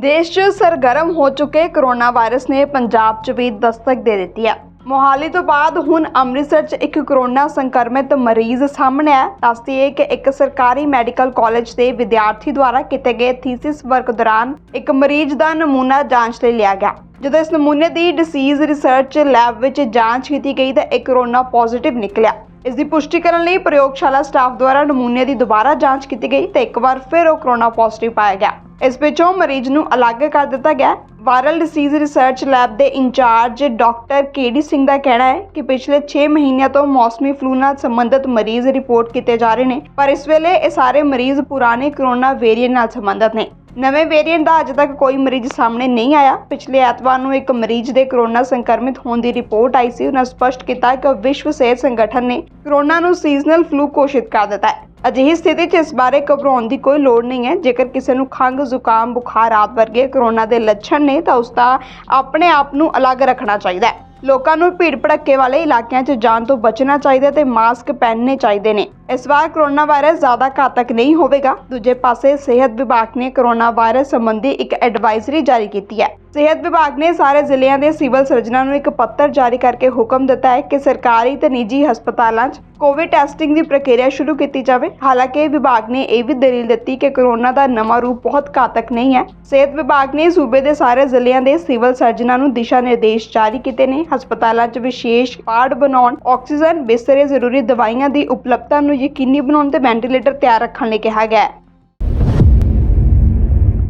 ਦੇਸ਼ 'ਚ ਸਰਗਰਮ ਹੋ ਚੁੱਕੇ ਕਰੋਨਾ ਵਾਇਰਸ ਨੇ ਪੰਜਾਬ 'ਚ ਵੀ ਦਸਤਕ ਦੇ ਦਿੱਤੀ ਹੈ। ਮੋਹਾਲੀ ਤੋਂ ਬਾਅਦ ਹੁਣ ਅੰਮ੍ਰਿਤਸਰ 'ਚ ਇੱਕ ਕਰੋਨਾ ਸੰਕਰਮਿਤ ਮਰੀਜ਼ ਸਾਹਮਣੇ ਆਇਆ। ਦੱਸਦੀ ਹੈ ਕਿ ਇੱਕ ਸਰਕਾਰੀ ਮੈਡੀਕਲ ਕਾਲਜ ਦੇ ਵਿਦਿਆਰਥੀ ਦੁਆਰਾ ਕੀਤੇ ਗਏ ਥੀਸਿਸ ਵਰਕ ਦੌਰਾਨ ਇੱਕ ਮਰੀਜ਼ ਦਾ ਨਮੂਨਾ ਜਾਂਚ ਲਈ ਲਿਆ ਗਿਆ। ਜਦੋਂ ਇਸ ਨਮੂਨੇ ਦੀ ਡਿਸੀਜ਼ ਰਿਸਰਚ ਲੈਬ ਵਿੱਚ ਜਾਂਚ ਕੀਤੀ ਗਈ ਤਾਂ ਇਹ ਕਰੋਨਾ ਪੋਜ਼ਿਟਿਵ ਨਿਕਲਿਆ। ਇਸ ਦੀ ਪੁਸ਼ਟੀ ਕਰਨ ਲਈ ਪ੍ਰਯੋਗਸ਼ਾਲਾ ਸਟਾਫ ਦੁਆਰਾ ਨਮੂਨੇ ਦੀ ਦੁਬਾਰਾ ਜਾਂਚ ਕੀਤੀ ਗਈ ਤੇ ਇੱਕ ਵਾਰ ਫਿਰ ਉਹ ਕਰੋਨਾ ਪੋਜ਼ਿਟਿਵ ਪਾਇਆ ਗਿਆ। ਇਸ ਵਿੱਚੋਂ ਮਰੀਜ਼ ਨੂੰ ਅਲੱਗ ਕਰ ਦਿੱਤਾ ਗਿਆ। ਵਾਇਰਲ ਡਿਸੀਜ਼ ਰਿਸਰਚ ਲੈਬ ਦੇ ਇੰਚਾਰਜ ਡਾਕਟਰ ਕੇਡੀ ਸਿੰਘ ਦਾ ਕਹਿਣਾ ਹੈ ਕਿ ਪਿਛਲੇ 6 ਮਹੀਨਿਆਂ ਤੋਂ ਮੌਸਮੀ ਫਲੂ ਨਾਲ ਸੰਬੰਧਿਤ ਮਰੀਜ਼ ਰਿਪੋਰਟ ਕੀਤੇ ਜਾ ਰਹੇ ਨੇ, ਪਰ ਇਸ ਵੇਲੇ ਇਹ ਸਾਰੇ ਮਰੀਜ਼ ਪੁਰਾਣੇ ਕਰੋਨਾ ਵੇਰੀਐਂਟ ਨਾਲ ਸੰਬੰਧਿਤ ਨੇ। ਨਵੇਂ ਵੇਰੀਐਂਟ ਦਾ ਅਜੇ ਤੱਕ ਕੋਈ ਮਰੀਜ਼ ਸਾਹਮਣੇ ਨਹੀਂ ਆਇਆ। ਪਿਛਲੇ ਐਤਵਾਰ ਨੂੰ ਇੱਕ ਮਰੀਜ਼ ਦੇ ਕਰੋਨਾ ਸੰਕਰਮਿਤ ਹੋਣ ਦੀ ਰਿਪੋਰਟ ਆਈ ਸੀ। ਉਹਨਾਂ ਸਪਸ਼ਟ ਕੀਤਾ ਕਿ ਵਿਸ਼ਵ ਸਿਹਤ ਸੰਗਠਨ ਨੇ ਕਰੋਨਾ ਨੂੰ ਸੀਜ਼ਨਲ ਫਲੂ ਘੋਸ਼ਿਤ ਕਰ ਦਿੱਤਾ ਹੈ। ਅਜਿਹੀ ਸਥਿਤੀ 'ਚ ਇਸ ਬਾਰੇ ਘਬਰਾਉਣ ਦੀ ਕੋਈ ਲੋੜ ਨਹੀਂ ਹੈ। ਜੇਕਰ ਕਿਸੇ ਨੂੰ ਖੰਘ, ਜ਼ੁਕਾਮ, ਬੁਖਾਰ ਆਦਿ ਵਰਗੇ ਕਰੋਨਾ ਦੇ ਲੱਛਣ ਨੇ, ਤਾਂ ਉਸ ਦਾ ਆਪਣੇ ਆਪ ਨੂੰ ਅਲੱਗ ਰੱਖਣਾ ਚਾਹੀਦਾ ਹੈ। ਲੋਕਾਂ ਨੂੰ ਭੀੜ ਭੜੱਕੇ ਵਾਲੇ ਇਲਾਕਿਆਂ 'ਚ ਜਾਣ ਤੋਂ ਬਚਣਾ ਚਾਹੀਦਾ ਹੈ ਤੇ ਮਾਸਕ ਪਹਿਨਣੇ ਚਾਹੀਦੇ ਨੇ। ਇਸ ਵਾਰ ਕਰੋਨਾ ਵਾਇਰਸ ਜ਼ਿਆਦਾ ਘਾਤਕ ਨਹੀਂ ਹੋਵੇਗਾ। ਦੂਜੇ ਪਾਸੇ ਸਿਹਤ ਵਿਭਾਗ ਨੇ ਕਰੋਨਾ ਵਾਇਰਸ ਸੰਬੰਧੀ ਇੱਕ ਐਡਵਾਈਜ਼ਰੀ ਜਾਰੀ ਕੀਤੀ ਹੈ। ਸਿਹਤ ਵਿਭਾਗ ਨੇ ਸਾਰੇ ਜ਼ਿਲ੍ਹਿਆਂ ਦੇ ਸਿਵਲ ਸਰਜਨਾਂ ਨੂੰ ਇੱਕ ਪੱਤਰ ਜਾਰੀ ਕਰਕੇ ਹੁਕਮ ਦਿੱਤਾ ਹੈ ਕਿ ਸਰਕਾਰੀ ਤੇ ਨਿੱਜੀ ਹਸਪਤਾਲਾਂ 'ਚ ਕੋਵਿਡ ਟੈਸਟਿੰਗ ਦੀ ਪ੍ਰਕਿਰਿਆ ਸ਼ੁਰੂ ਕੀਤੀ ਜਾਵੇ। ਹਾਲਾਂਕਿ ਵਿਭਾਗ ਨੇ ਇਹ ਵੀ ਦਲੀਲ ਦਿੱਤੀ ਕਿ ਕਰੋਨਾ ਦਾ ਨਵਾਂ ਰੂਪ ਬਹੁਤ ਘਾਤਕ ਨਹੀਂ ਹੈ। ਸਿਹਤ ਵਿਭਾਗ ਨੇ ਸੂਬੇ ਦੇ ਸਾਰੇ ਜ਼ਿਲ੍ਹਿਆਂ ਦੇ ਸਿਵਲ ਸਰਜਨਾਂ ਨੂੰ ਦਿਸ਼ਾ ਨਿਰਦੇਸ਼ ਜਾਰੀ ਕੀਤੇ ਨੇ। ਹਸਪਤਾਲਾਂ 'ਚ ਵਿਸ਼ੇਸ਼ ਵਾਰਡ ਬਣਾਉਣ, ਆਕਸੀਜਨ ਬਿਸਤਰੇ, ਜ਼ਰੂਰੀ ਦਵਾਈਆਂ ਦੀ ਉਪਲਬਧਤਾ ਨੂੰ ਯਕੀਨੀ ਬਣਾਉਣ ਤੇ ਵੈਂਟੀਲੇਟਰ ਤਿਆਰ ਰੱਖਣ ਲਈ ਕਿਹਾ ਗਿਆ ਹੈ।